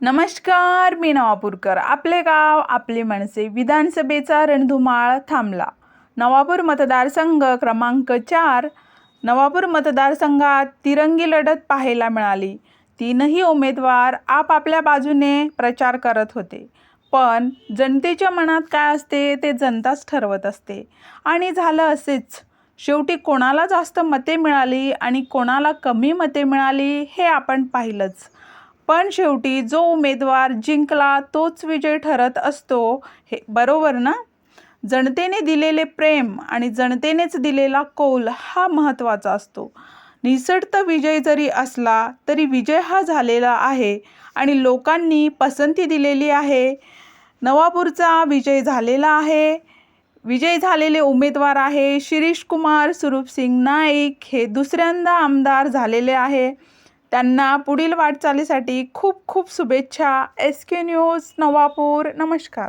नमस्कार मी नवापूरकर. आपले गाव आपली माणसे विधानसभेचा रणधुमाळ थांबला. नवापूर मतदारसंघ क्रमांक चार. नवापूर मतदारसंघात तिरंगी लढत पाहायला मिळाली. तीनही उमेदवार आपापल्या बाजूने प्रचार करत होते. पण जनतेच्या मनात काय असते ते जनताच ठरवत असते. आणि झालं असेच. शेवटी कोणाला जास्त मते मिळाली आणि कोणाला कमी मते मिळाली हे आपण पाहिलंच. पण शेवटी जो उमेदवार जिंकला तोच विजय ठरत असतो. हे बरोबर ना? जनतेने दिलेले प्रेम आणि जनतेनेच दिलेला कौल हा महत्त्वाचा असतो. निसटत विजय जरी असला तरी विजय हा झालेला आहे आणि लोकांनी पसंती दिलेली आहे. नवापूरचा विजय झालेला आहे. विजय झालेले उमेदवार आहे शिरीष कुमार सुरूपसिंग नाईक हे दुसऱ्यांदा आमदार झालेले आहे. त्यांना पुढील वाटचालीसाठी खूप खूप शुभेच्छा. S K news Navapur. नमस्कार.